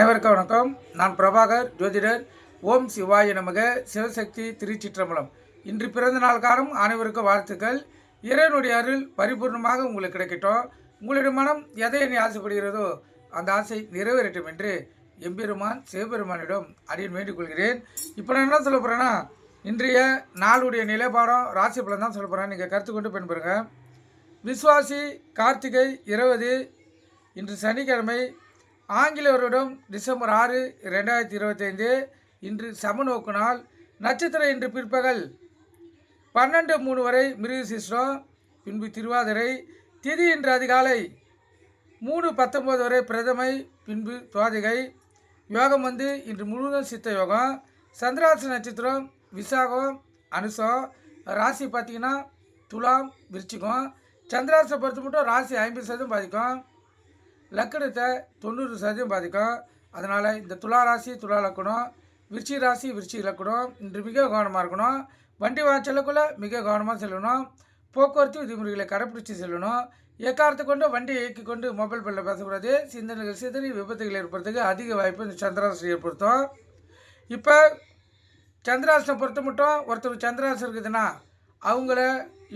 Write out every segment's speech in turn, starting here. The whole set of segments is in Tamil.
அனைவருக்கும் வணக்கம். நான் பிரபாகர் ஜோதிடர். ஓம் சிவாய நமக. சிவசக்தி திருச்சிற்றம்பலம். இன்று பிறந்த நாள்காரம் அனைவருக்கும் வாழ்த்துக்கள். இறைவனுடைய அருள் பரிபூர்ணமாக உங்களுக்கு கிடைக்கட்டும். உங்களுடைய மனம் எதை என்னை ஆசைப்படுகிறதோ அந்த ஆசை நிறைவேறட்டும் என்று எம்பெருமான் சிவபெருமானிடம் அடியன் வேண்டிக் கொள்கிறேன். இப்போ நான் என்ன சொல்ல போகிறேன்னா இன்றைய நாளுடைய நிலைப்பாடம் ராசி பலன் தான் சொல்ல போகிறேன் நீங்கள் கருத்து கொண்டு பயன்பெறுங்க விஸ்வாசி கார்த்திகை இருபது இன்று சனிக்கிழமை ஆங்கில வருடம் டிசம்பர் ஆறு ரெண்டாயிரத்தி இருபத்தைந்து இன்று சமநோக்கு நாள் நட்சத்திரம் இன்று பிற்பகல் பன்னெண்டு மூணு வரை மிருகசீஸ்வரம் பின்பு திருவாதிரை திதி இன்று அதிகாலை மூணு பத்தொம்போது வரை பிரதமை பின்பு துவாதிகை. யோகம் வந்து இன்று முழுவதும் சித்த யோகம். சந்திராச நட்சத்திரம் விசாகம் அனுசம் ராசி பார்த்தீங்கன்னா துலாம் விருச்சிகம். சந்திராசை பொறுத்து மட்டும் ராசி ஐம்பது சதவீதம் பாதிக்கும். லக்கணத்தை தொண்ணூறு சதவீதம் பாதிக்கும். அதனால் இந்த துலா ராசி துலா லக்கணம் விருச்சி ராசி விருச்சி இலக்கணம் இன்று மிக கவனமாக இருக்கணும். வண்டி வாய்ச்சலுக்குள்ளே மிக கவனமாக செல்லணும். போக்குவரத்து விதிமுறைகளை கடைப்பிடிச்சி செல்லணும். எக்காரத்தை கொண்டு? வண்டியை இயக்கி கொண்டு மொபைல் பில்லில் பேசக்கூடாது. சிந்தனைகள் சிதறி விபத்துகள் ஏற்படுறதுக்கு அதிக வாய்ப்பு இந்த சந்திராசி ஏற்படுத்தும். இப்போ சந்திராசனை பொறுத்த மட்டும் ஒருத்தர் சந்திராசம் இருக்குதுன்னா அவங்கள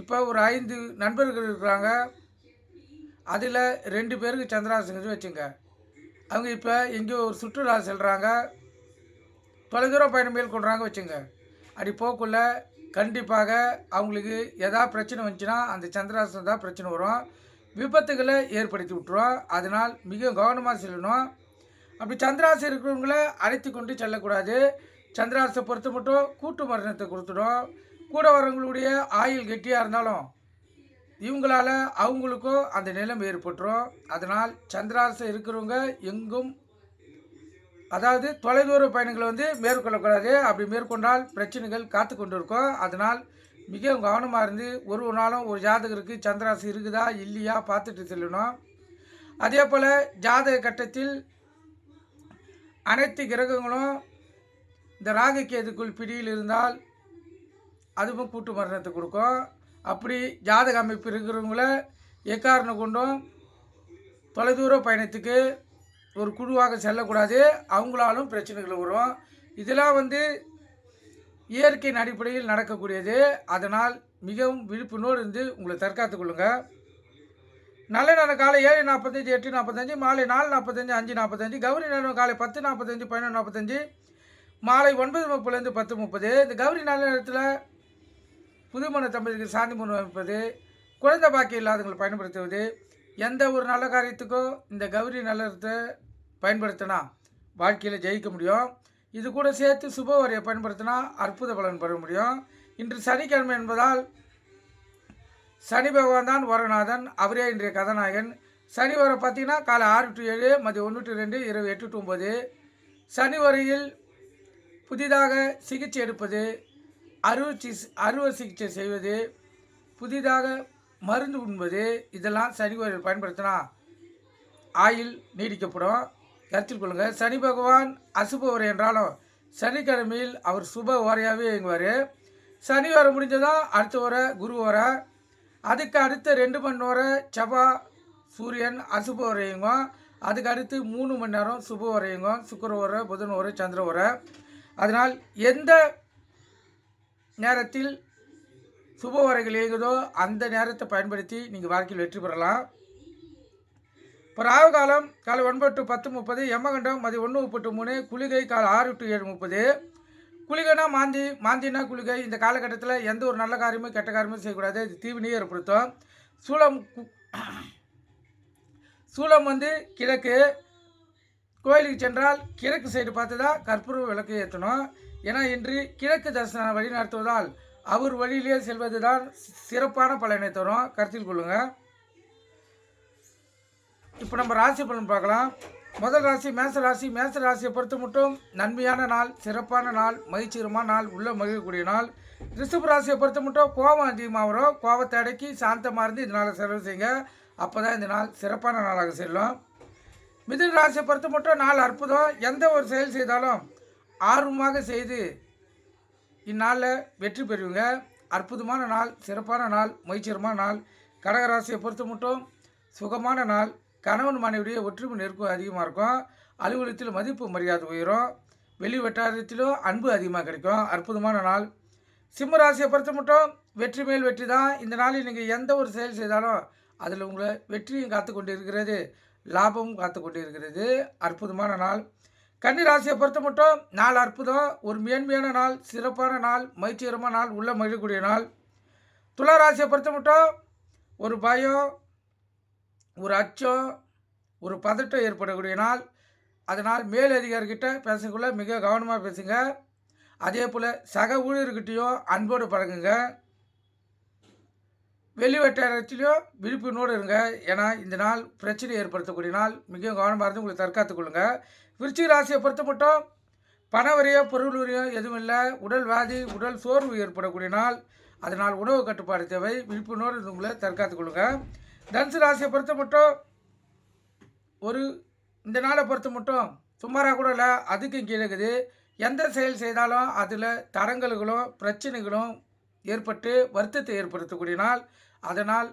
இப்போ ஒரு ஐந்து நண்பர்கள் இருக்கிறாங்க. அதில் ரெண்டு பேருக்கு சந்திராசனம் வச்சுங்க. அவங்க இப்போ எங்கேயோ ஒரு சுற்றுலா செல்கிறாங்க தொலைதூர பயணம் மேற்கொள்கிறாங்க வச்சுங்க. அப்படி போக்குள்ள கண்டிப்பாக அவங்களுக்கு எதாவது பிரச்சனை வந்துச்சுன்னா அந்த சந்திராசனம் தான் பிரச்சனை வரும். விபத்துகளை ஏற்படுத்தி விட்டுரும். அதனால் மிக கவனமாக செல்லணும். அப்படி சந்திராசம் இருக்கிறவங்கள அழைத்து கொண்டு செல்லக்கூடாது. சந்திராசை பொறுத்து மட்டும் கூட்டு மரணத்தை கொடுத்துடும். கூட வரவங்களுடைய ஆயுள் கெட்டியாக இருந்தாலும் இவங்களால் அவங்களுக்கும் அந்த நிலைமை ஏற்பட்டுரும். அதனால் சந்திராசம் இருக்கிறவங்க எங்கும் அதாவது தொலைதூர பயணங்களை வந்து மேற்கொள்ளக்கூடாது. அப்படி மேற்கொண்டால் பிரச்சனைகள் காத்து கொண்டு இருக்கும் அதனால் மிக கவனமாக இருந்து ஒரு ஒரு நாளும் ஒரு ஜாதகருக்கு சந்திராசம் இருக்குதா இல்லையா பார்த்துட்டு செல்லணும். அதே போல் ஜாதக கட்டத்தில் அனைத்து கிரகங்களும் இந்த ராகுக்கேதுக்குள் பிடியில் இருந்தால் அதுவும் கூட்டு மரணத்தை கொடுக்கும். அப்படி ஜாதக அமைப்பு இருக்கிறவங்கள எக்காரணம் கொண்டும் தொலைதூர பயணத்துக்கு ஒரு குழுவாக செல்லக்கூடாது. அவங்களாலும் பிரச்சனைகள் வரும். இதெல்லாம் வந்து இயற்கையின் அடிப்படையில் நடக்கக்கூடியது. அதனால் மிகவும் விழிப்புணோடு இருந்து உங்களை தற்காத்துக் கொள்ளுங்கள் நல்ல நேரம் காலை ஏழு நாற்பத்தஞ்சு எட்டு நாற்பத்தஞ்சு மாலை நாலு நாற்பத்தஞ்சு அஞ்சு நாற்பத்தஞ்சு கௌரி நேரம் காலை பத்து நாற்பத்தஞ்சு பதினொன்று நாற்பத்தஞ்சு மாலை ஒன்பது முப்பதுலேருந்து பத்து முப்பது. இந்த கௌரி நல்ல நேரத்தில் புதுமண தம்பதிக்கு சாந்தி முன் வைப்பது குழந்தை பாக்கி இல்லாதவங்களை பயன்படுத்துவது எந்த ஒரு நல்ல காரியத்துக்கும் இந்த கௌரி நல்லத்தை பயன்படுத்தினா வாழ்க்கையில் ஜெயிக்க முடியும். இது கூட சேர்த்து சுப வரையை பயன்படுத்தினா அற்புத பலன் பெற முடியும். இன்று சனிக்கிழமை என்பதால் சனி பகவான் தான் வரநாதன் அவரே இன்றைய கதாநாயகன். சனி வரை பார்த்தீங்கன்னா காலை ஆறு டு ஏழு மதியம் ஒன்று டு ரெண்டு இரவு எட்டு டு ஒம்பது சனி வரையில் புதிதாக சிகிச்சை எடுப்பது அறுவை அறுவை சிகிச்சை செய்வது புதிதாக மருந்து உண்பது இதெல்லாம் சனி கோயில் பயன்படுத்தினா ஆயில் நீடிக்கப்படும். கருத்தில் கொள்ளுங்கள் சனி பகவான் அசுப உரை என்றாலும் சனிக்கிழமையில் அவர் சுப உரையாகவே இயங்குவார். சனி வர முடிஞ்சதான் அடுத்த வர குரு வர அதுக்கு அடுத்த ரெண்டு மணி நேரம் செவ்வா சூரியன் அசுப உரை இயங்கும் அதுக்கு அடுத்து மூணு மணி நேரம் சுப உரை இயங்கும் சுக்கர உரை புதன் உரை சந்திர உரை அதனால் எந்த நேரத்தில் சுப வரைகள் இயங்குதோ அந்த நேரத்தை பயன்படுத்தி நீங்கள் வாழ்க்கையில் வெற்றி பெறலாம். இப்போ ராகு காலம் காலை ஒன்பது டு பத்து முப்பது எம்மகண்டம் மதியம் ஒன்று முப்பத்து மூணு குளிகை காலை ஆறு டு ஏழு முப்பது. குளிகைனா மாந்தி மாந்தினா குளிகை. இந்த காலகட்டத்தில் எந்த ஒரு நல்ல காரியமும் கெட்ட காரியமும் செய்யக்கூடாது. இது தீவினையை ஏற்படுத்தும். சூளம் கு- சூளம் வந்து கிழக்கு. கோயிலுக்கு சென்றால் கிழக்கு சைடு பார்த்து தான் கற்பூர விளக்கு ஏற்றணும். என இன்று கிழக்கு தரிசனம் வழி நடத்துவதால் அவர் வழியிலே செல்வது தான் சிறப்பான பலனை தரும். கருத்தில் கொள்ளுங்கள் இப்போ நம்ம ராசி பலன் பார்க்கலாம். முதல் ராசி மேச ராசி. மேச ராசியை பொறுத்து மட்டும் நன்மையான நாள் சிறப்பான நாள் மகிழ்ச்சிகரமான நாள் உள்ள மகிழக்கூடிய நாள். ரிஷப ராசியை பொறுத்த மட்டும் கோபம் அதிகமாக வரும். கோபத்தை அடக்கி சாந்தமாக இருந்து இந்த நாளை செலவு செய்யுங்க. அப்போ தான் இந்த நாள் சிறப்பான நாளாக செல்லும். மிதுன ராசியை பொறுத்த மட்டும் நாள் அற்புதம். எந்த ஒரு செயல் செய்தாலும் ஆர்வமாக செய்து இந்நாளில் வெற்றி பெறுவீங்க. அற்புதமான நாள் சிறப்பான நாள் முயற்சிகரமான நாள். கடகராசியை பொறுத்த மட்டும் சுகமான நாள். கணவன் மனைவியுடைய ஒற்றுமை நெருக்கம் அதிகமாக இருக்கும். அலுவலகத்தில் மதிப்பு மரியாதை உயரும். வெளி வட்டாரத்திலும் அன்பு அதிகமாக கிடைக்கும். அற்புதமான நாள். சிம்மராசியை பொறுத்த மட்டும் வெற்றி மேல் வெற்றி தான். இந்த நாளில் நீங்கள் எந்த ஒரு செயல் செய்தாலும் அதில் உங்களை வெற்றியும் காத்து கொண்டு இருக்கிறது லாபமும் காத்து கொண்டு இருக்கிறது. அற்புதமான நாள். கன்னிராசியை பொறுத்த மட்டும் நாள் அற்புதம் ஒரு மேன்மையான நாள் சிறப்பான நாள் மகிழ்ச்சிகரமான நாள் உள்ள மகிழக்கூடிய நாள். துலா ராசியை பொறுத்த மட்டும் ஒரு பயம் ஒரு அச்சம் ஒரு பதட்டம் ஏற்படக்கூடிய நாள். அதனால் மேலதிகாரிகிட்ட பேசக்குள்ள மிக கவனமாக பேசுங்க. அதே போல் சக ஊழியர்கிட்டையும் அன்போடு பழகுங்க. வெளி வட்டாரத்திலையும் விழிப்புணோடு இருங்க. ஏன்னா இந்த நாள் பிரச்சனை ஏற்படுத்தக்கூடிய நாள். மிகவும் கவனமாக இருந்து உங்களை தற்காத்துக் கொள்ளுங்க. விருச்சிக ராசியை பொறுத்த மட்டும் பண வரையோ பொருள் வரையோ எதுவும் இல்லை. உடல் வியாதி உடல் சோர்வு ஏற்படக்கூடிய நாள். அதனால் உணவு கட்டுப்பாடு தேவை. விழிப்புணோடு இருந்து உங்களை தற்காத்துக் கொள்ளுங்க. தனுசு ராசியை பொறுத்த மட்டும் ஒரு இந்த நாளை பொறுத்த மட்டும் சுமாராக கூட இல்லை. அதுக்கும் கீழே இருக்குது. எந்த செயல் செய்தாலும் அதில் தடங்கல்களும் பிரச்சனைகளும் ஏற்பட்டு வருத்தத்தை ஏற்படுத்தக்கூடிய நாள் அதனால்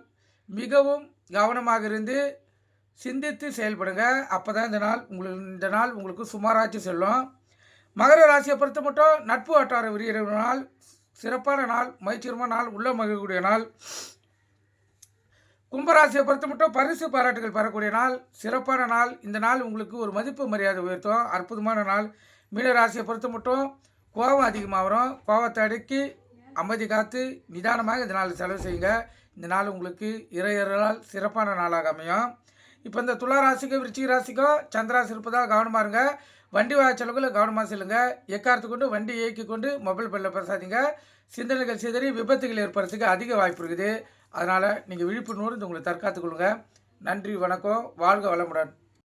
மிகவும் கவனமாக இருந்து சிந்தித்து செயல்படுங்க. அப்போ தான் இந்த நாள் உங்களுக்கு இந்த நாள் உங்களுக்கு சுமாராச்சு செல்லும். மகர ராசியை பொறுத்த மட்டும் நட்பு வட்டார விரிகிற நாள் சிறப்பான நாள் மகிழ்ச்சிகரமான நாள் உள்ள மகிழக்கூடிய நாள். கும்பராசியை பொறுத்த மட்டும் பரிசு பாராட்டுகள் பெறக்கூடிய நாள் சிறப்பான நாள். இந்த நாள் உங்களுக்கு ஒரு மதிப்பு மரியாதை உயர்த்தும். அற்புதமான நாள். மீன ராசியை பொறுத்த மட்டும் கோபம் அதிகமாக வரும் கோபத்தை அடுக்கி அமைதி காத்து நிதானமாக இந்த நாள் செலவு செய்யுங்க. இந்த நாள் உங்களுக்கு இறையறால் சிறப்பான நாளாக அமையும். இப்போ இந்த துலா ராசிக்கோ விருச்சிக ராசிக்கும் சந்திராசி இருப்பதால் கவனமாக இருங்க. வண்டி வாக செலவுகளை கவனமாக செல்லுங்க. எக்காரத்து கொண்டு வண்டி இயக்கி கொண்டு மொபைல் பில்லில் பேசாதீங்க சிந்தனைகள் சிதறி விபத்துகள் ஏற்படுறதுக்கு அதிக வாய்ப்பு இருக்குது. அதனால் நீங்கள் விழிப்புணர்வு உங்களை தற்காத்துக் கொள்ளுங்க. நன்றி வணக்கம். வாழ்க வளமுடன்.